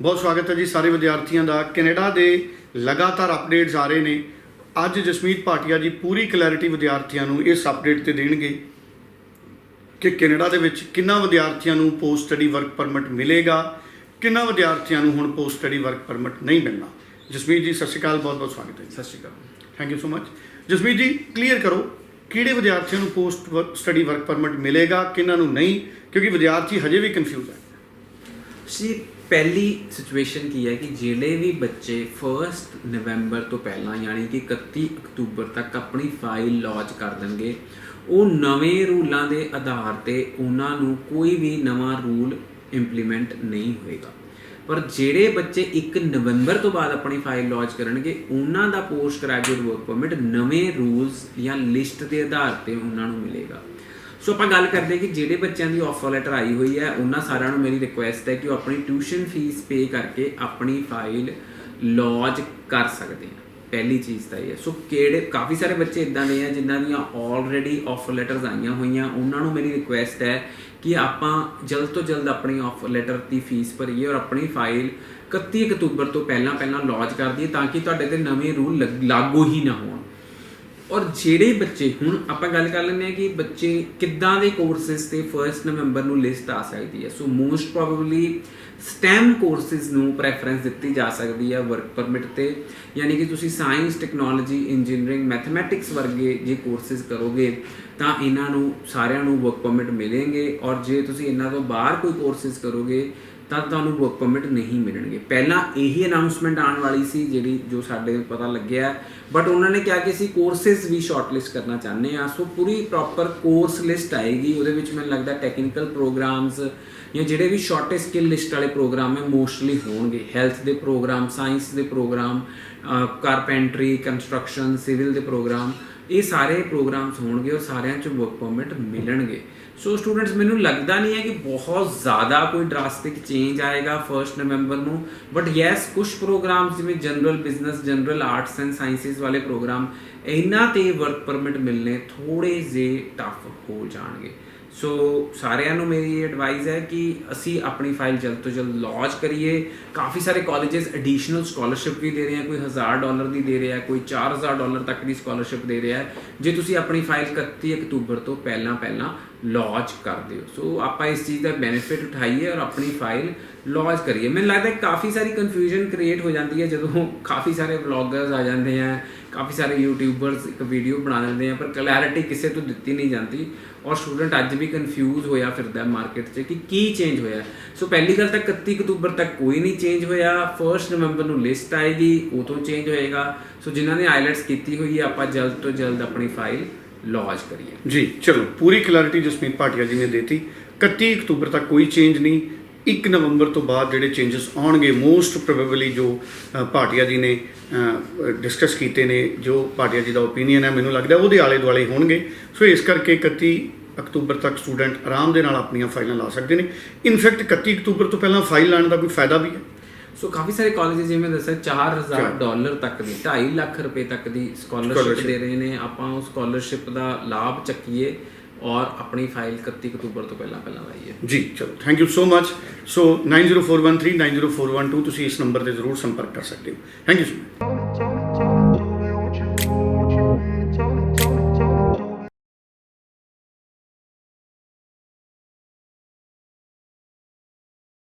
ਬਹੁਤ ਸਵਾਗਤ ਹੈ ਜੀ ਸਾਰੇ ਵਿਦਿਆਰਥੀਆਂ ਦਾ। ਕੈਨੇਡਾ ਦੇ ਲਗਾਤਾਰ ਅਪਡੇਟਸ ਆ ਰਹੇ ਨੇ। ਅੱਜ ਜਸਮੀਤ ਭਾਟੀਆ ਜੀ ਪੂਰੀ ਕਲੈਰਿਟੀ ਵਿਦਿਆਰਥੀਆਂ ਨੂੰ ਇਸ ਅਪਡੇਟ ਤੇ ਦੇਣਗੇ ਕਿ ਕੈਨੇਡਾ ਦੇ ਵਿੱਚ ਕਿੰਨਾ ਵਿਦਿਆਰਥੀਆਂ ਨੂੰ ਪੋਸਟ ਸਟੱਡੀ ਵਰਕ ਪਰਮਿਟ ਮਿਲੇਗਾ ਕਿੰਨਾ ਵਿਦਿਆਰਥੀਆਂ ਨੂੰ ਹੁਣ ਪੋਸਟ ਸਟੱਡੀ ਵਰਕ ਪਰਮਿਟ ਨਹੀਂ ਮਿਲਣਾ। ਜਸਮੀਤ ਜੀ ਸਤਿ ਸ਼੍ਰੀ ਅਕਾਲ ਬਹੁਤ ਬਹੁਤ ਸਵਾਗਤ ਹੈ ਸਤਿ ਸ਼੍ਰੀ ਅਕਾਲ। Thank you so much Jasmeet ji clear ਕਰੋ ਕਿਹੜੇ ਵਿਦਿਆਰਥੀਆਂ ਨੂੰ ਪੋਸਟ ਸਟੱਡੀ ਵਰਕ ਪਰਮਿਟ ਮਿਲੇਗਾ ਕਿਹਨਾਂ ਨੂੰ ਨਹੀਂ ਕਿਉਂਕਿ ਵਿਦਿਆਰਥੀ ਹਜੇ ਵੀ ਕਨਫਿਊਜ਼ ਹੈ। ਸੀ ਪਹਿਲੀ ਸਿਚੁਏਸ਼ਨ ਕੀ ਹੈ ਕਿ ਜਿਹੜੇ ਵੀ ਬੱਚੇ 1 ਨਵੰਬਰ ਤੋਂ ਪਹਿਲਾਂ ਯਾਨੀ ਕਿ 31 ਅਕਤੂਬਰ ਤੱਕ ਆਪਣੀ ਫਾਈਲ ਲੌਂਚ ਕਰ ਦੇਣਗੇ, ਉਹ ਨਵੇਂ ਰੂਲਾਂ ਦੇ ਆਧਾਰ ਤੇ ਉਹਨਾਂ ਨੂੰ ਕੋਈ ਵੀ ਨਵਾਂ ਰੂਲ ਇੰਪਲੀਮੈਂਟ ਨਹੀਂ ਹੋਏਗਾ। ਪਰ ਜਿਹੜੇ ਬੱਚੇ 1 ਨਵੰਬਰ ਤੋਂ ਬਾਅਦ ਆਪਣੀ ਫਾਈਲ ਲੌਂਚ ਕਰਨਗੇ, ਉਹਨਾਂ ਦਾ ਪੋਸਟ ਗ੍ਰੈਜੂਏਟ ਵਰਕ ਪਰਮਿਟ ਨਵੇਂ ਰੂਲਸ ਜਾਂ ਲਿਸਟ ਦੇ ਆਧਾਰ ਤੇ ਉਹਨਾਂ ਨੂੰ ਮਿਲੇਗਾ। ਸੋ ਆਪਾਂ ਗੱਲ ਕਰਦੇ ਕਿ ਜਿਹੜੇ ਬੱਚਿਆਂ ਦੀ ਆਫਰ ਲੈਟਰ ਆਈ ਹੋਈ ਹੈ, ਉਹਨਾਂ ਸਾਰਿਆਂ ਨੂੰ ਮੇਰੀ ਰਿਕੁਐਸਟ ਹੈ ਕਿ ਉਹ ਆਪਣੀ ਟਿਊਸ਼ਨ ਫੀਸ ਪੇ ਕਰਕੇ ਆਪਣੀ ਫਾਈਲ ਲੌਜ ਕਰ ਸਕਦੇ ਆ ਪਹਿਲੀ ਚੀਜ਼ ਤਾਂ ਇਹ ਹੈ। ਸੋ ਕਿਹੜੇ, ਕਾਫੀ ਸਾਰੇ ਬੱਚੇ ਇਦਾਂ ਦੇ ਆ ਜਿਨ੍ਹਾਂ ਦੀਆਂ ਆਲਰੇਡੀ ਆਫਰ ਲੈਟਰਸ ਆਈਆਂ ਹੋਈਆਂ, ਉਹਨਾਂ ਨੂੰ ਮੇਰੀ ਰਿਕੁਐਸਟ ਹੈ ਕਿ ਆਪਾਂ ਜਲਦ ਤੋਂ ਜਲਦ ਆਪਣੀ ਆਫਰ ਲੈਟਰ ਦੀ ਫੀਸ ਭਰੀਏ ਔਰ ਆਪਣੀ ਫਾਈਲ 31 ਅਕਤੂਬਰ ਤੋਂ ਪਹਿਲਾਂ ਪਹਿਲਾਂ ਲੌਂਚ ਕਰ ਦਈਏ ਤਾਂ ਕਿ ਤੁਹਾਡੇ ਤੇ ਨਵੇਂ ਰੂਲ ਲਾਗੂ ਹੀ ਨਾ ਹੋਣ। ਔਰ ਜਿਹੜੇ ਬੱਚੇ, ਹੁਣ ਆਪਾਂ ਗੱਲ ਕਰ ਲੈਂਦੇ ਆ ਕਿ ਬੱਚੇ ਕਿੱਦਾਂ ਦੇ ਕੋਰਸਸ ਤੇ 1 ਨਵੰਬਰ ਨੂੰ ਲਿਸਟ ਆ ਸਕਦੀ ਹੈ? So most probably STEM courses ਨੂੰ ਪ੍ਰੈਫਰੈਂਸ ਦਿੱਤੀ ਜਾ ਸਕਦੀ ਹੈ ਵਰਕ ਪਰਮਿਟ ਤੇ। ਯਾਨੀ ਕਿ ਤੁਸੀਂ ਸਾਇੰਸ ਟੈਕਨੋਲੋਜੀ ਇੰਜੀਨੀਅਰਿੰਗ ਮੈਥਮੈਟਿਕਸ ਵਰਗੇ ਜੇ ਕੋਰਸਸ ਕਰੋਗੇ, ਤਾਂ ਇਹਨਾਂ ਨੂੰ, ਸਾਰਿਆਂ ਨੂੰ ਵਰਕ ਪਰਮਿਟ ਮਿਲेंगे ਔਰ ਜੇ ਤੁਸੀਂ ਇਹਨਾਂ ਤੋਂ ਬਾਹਰ ਕੋਈ ਕੋਰਸਸ ਕਰੋਗੇ ਤਾਂ ਤੁਹਾਨੂੰ ਵਰਕ ਪਰਮਿਟ ਨਹੀਂ ਮਿਲਣਗੇ। ਪਹਿਲਾਂ ਇਹੀ ਅਨਾਉਂਸਮੈਂਟ ਆਉਣ ਵਾਲੀ ਸੀ ਜਿਹੜੀ ਜੋ ਸਾਡੇ ਪਤਾ ਲੱਗਿਆ। ਬਟ ਉਹਨਾਂ ਨੇ ਕਿਹਾ ਕਿ ਅਸੀਂ ਕੋਰਸਸ ਵੀ ਸ਼ਾਰਟਲਿਸਟ ਕਰਨਾ ਚਾਹੁੰਦੇ ਆ ਸੋ ਪੂਰੀ ਪ੍ਰੋਪਰ ਕੋਰਸ ਲਿਸਟ ਆਏਗੀ। ਉਹਦੇ ਵਿੱਚ ਮੈਨੂੰ ਲੱਗਦਾ ਟੈਕਨੀਕਲ ਪ੍ਰੋਗਰਾਮਸ ਜਾਂ ਜਿਹੜੇ ਵੀ ਸ਼ਾਰਟੇਜ ਸਕਿੱਲ ਲਿਸਟ ਵਾਲੇ ਪ੍ਰੋਗਰਾਮ ਹੈ ਮੋਸਟਲੀ ਹੋਣਗੇ। ਹੈਲਥ ਦੇ ਪ੍ਰੋਗਰਾਮ ਸਾਇੰਸ ਦੇ ਪ੍ਰੋਗਰਾਮ ਕਾਰਪੈਂਟਰੀ ਕੰਸਟਰਕਸ਼ਨ ਸਿਵਲ ਦੇ ਪ੍ਰੋਗਰਾਮ ਇਹ ਸਾਰੇ ਪ੍ਰੋਗਰਾਮਸ ਹੋਣਗੇ ਔਰ ਸਾਰਿਆਂ 'ਚ ਵਰਕ ਪਰਮਿਟ ਮਿਲਣਗੇ। ਸੋ ਸਟੂਡੈਂਟਸ ਮੈਨੂੰ ਲੱਗਦਾ ਨਹੀਂ ਹੈ ਕਿ ਬਹੁਤ ਜ਼ਿਆਦਾ ਕੋਈ ਡਰਾਸਟਿਕ ਚੇਂਜ ਆਏਗਾ 1 ਨਵੰਬਰ ਨੂੰ ਬਟ ਯੈਸ ਕੁਝ ਪ੍ਰੋਗਰਾਮਸ ਜਿਵੇਂ general business general arts and sciences ਵਾਲੇ ਪ੍ਰੋਗਰਾਮ ਇਹਨਾਂ ਤੇ ਵਰਕ ਪਰਮਿਟ ਮਿਲਨੇ ਥੋੜੇ ਜੇ ਟਫ ਹੋ ਜਾਣਗੇ। ਸੋ ਸਾਰਿਆਂ ਨੂੰ ਮੇਰੀ ਐਡਵਾਈਸ ਹੈ ਕਿ ਅਸੀਂ ਆਪਣੀ ਫਾਈਲ ਜਲਦ ਤੋਂ ਜਲਦ ਲਾਂਚ ਕਰੀਏ। ਕਾਫੀ ਸਾਰੇ ਕਾਲਜਸ ਐਡੀਸ਼ਨਲ ਸਕਾਲਰਸ਼ਿਪ ਵੀ ਦੇ ਰਹੇ ਆ, ਕੋਈ 1000 ਡਾਲਰ ਦੀ ਦੇ ਰਿਹਾ, ਕੋਈ 4000 ਡਾਲਰ ਤੱਕ ਦੀ ਸਕਾਲਰਸ਼ਿਪ ਦੇ ਰਿਹਾ। ਜੇ ਤੁਸੀਂ ਆਪਣੀ ਫਾਈਲ 31 ਅਕਤੂਬਰ ਤੋਂ ਪਹਿਲਾਂ ਪਹਿਲਾਂ ਲੌਂਚ ਕਰ ਦਿਓ। ਸੋ ਆਪਾਂ ਇਸ ਚੀਜ਼ ਦਾ ਬੈਨੀਫਿਟ ਉਠਾਈਏ ਔਰ ਆਪਣੀ ਫਾਈਲ ਲਾਂਚ ਕਰੀਏ। ਮੈਨੂੰ ਲੱਗਦਾ ਕਾਫੀ ਸਾਰੀ ਕਨਫਿਊਜ਼ਨ ਕ੍ਰੀਏਟ ਹੋ ਜਾਂਦੀ ਹੈ ਜਦੋਂ ਕਾਫੀ ਸਾਰੇ ਵਲੌਗਰਸ ਆ ਜਾਂਦੇ ਆ, ਕਾਫੀ ਸਾਰੇ ਯੂਟਿਊਬਰਸ ਇੱਕ ਵੀਡੀਓ ਬਣਾ ਦਿੰਦੇ ਆ, ਪਰ ਕਲੈਰਿਟੀ ਕਿਸੇ ਤੋਂ ਦਿੱਤੀ ਨਹੀਂ ਜਾਂਦੀ। ਔਰ ਸਟੂਡੈਂਟ ਅੱਜ ਵੀ ਕਨਫਿਊਜ਼ ਹੋਇਆ ਫਿਰਦਾ ਮਾਰਕੀਟ 'ਚ ਕਿ ਕੀ ਚੇਂਜ ਹੋਇਆ। ਸੋ ਪਹਿਲੀ ਗੱਲ ਤਾਂ 31 ਅਕਤੂਬਰ ਤੱਕ ਕੋਈ ਨਹੀਂ ਚੇਂਜ ਹੋਇਆ। 1 ਨਵੰਬਰ ਨੂੰ ਲਿਸਟ ਆਏਗੀ, ਉਦੋਂ ਚੇਂਜ ਹੋਏਗਾ। ਸੋ ਜਿਨ੍ਹਾਂ ਨੇ ਆਈਲੈਟਸ ਕੀਤੀ ਹੋਈ ਹੈ, ਆਪਾਂ ਜਲਦ ਤੋਂ ਜਲਦ ਆਪਣੀ ਫਾਈਲ ਲਾਂਚ ਕਰੀਏ। ਜੀ, ਚਲੋ, ਪੂਰੀ ਕਲੈਰਿਟੀ ਜਸਮੀਤ ਭਾਟੀਆ ਜੀ ਨੇ ਦਿੱਤੀ। 31 ਅਕਤੂਬਰ ਤੱਕ ਕੋਈ ਚੇਂਜ ਨਹੀਂ। 1 ਨਵੰਬਰ ਤੋਂ ਬਾਅਦ ਜਿਹੜੇ ਚੇਂਜਸ ਆਉਣਗੇ ਮੋਸਟ ਪ੍ਰੋਬੇਬਲੀ ਜੋ ਭਾਟੀਆ ਜੀ ਨੇ ਡਿਸਕਸ ਕੀਤੇ ਨੇ, ਜੋ ਭਾਟੀਆ ਜੀ ਦਾ ਓਪੀਨੀਅਨ ਹੈ, ਮੈਨੂੰ ਲੱਗਦਾ ਉਹਦੇ ਆਲੇ ਦੁਆਲੇ ਹੋਣਗੇ। ਸੋ ਇਸ ਕਰਕੇ 31 ਅਕਤੂਬਰ ਤੱਕ ਸਟੂਡੈਂਟ ਆਰਾਮ ਦੇ ਨਾਲ ਆਪਣੀਆਂ ਫਾਈਲਾਂ ਲਾ ਸਕਦੇ ਨੇ। ਇਨਫੈਕਟ 31 ਅਕਤੂਬਰ ਤੋਂ ਪਹਿਲਾਂ ਫਾਈਲ ਲਾਉਣ ਦਾ ਕੋਈ ਫਾਇਦਾ ਵੀ ਹੈ। ਸੋ ਕਾਫੀ ਸਾਰੇ ਕਾਲਜਸ ਜਿਵੇਂ ਦੱਸਿਆ 4000 ਚਾਰ। ਡਾਲਰ ਤੱਕ ਦੀ 2.5 ਲੱਖ ਰੁਪਏ ਤੱਕ ਦੀ ਸਕਾਲਰਸ਼ਿਪ। ਦੇ ਰਹੇ ਨੇ। ਆਪਾਂ ਉਹ ਸਕਾਲਰਸ਼ਿਪ ਦਾ ਲਾਭ ਚੱਕੀਏ ਔਰ ਆਪਣੀ ਫਾਈਲ 31 ਅਕਤੂਬਰ ਤੋਂ ਪਹਿਲਾਂ ਪਹਿਲਾਂ ਲਾਈਏ। ਜੀ ਚਲੋ thank you so much so 9041390412 ਤੁਸੀਂ ਇਸ ਨੰਬਰ ਤੇ ਜ਼ਰੂਰ ਸੰਪਰਕ ਕਰ ਸਕਦੇ ਹੋ। Thank you so much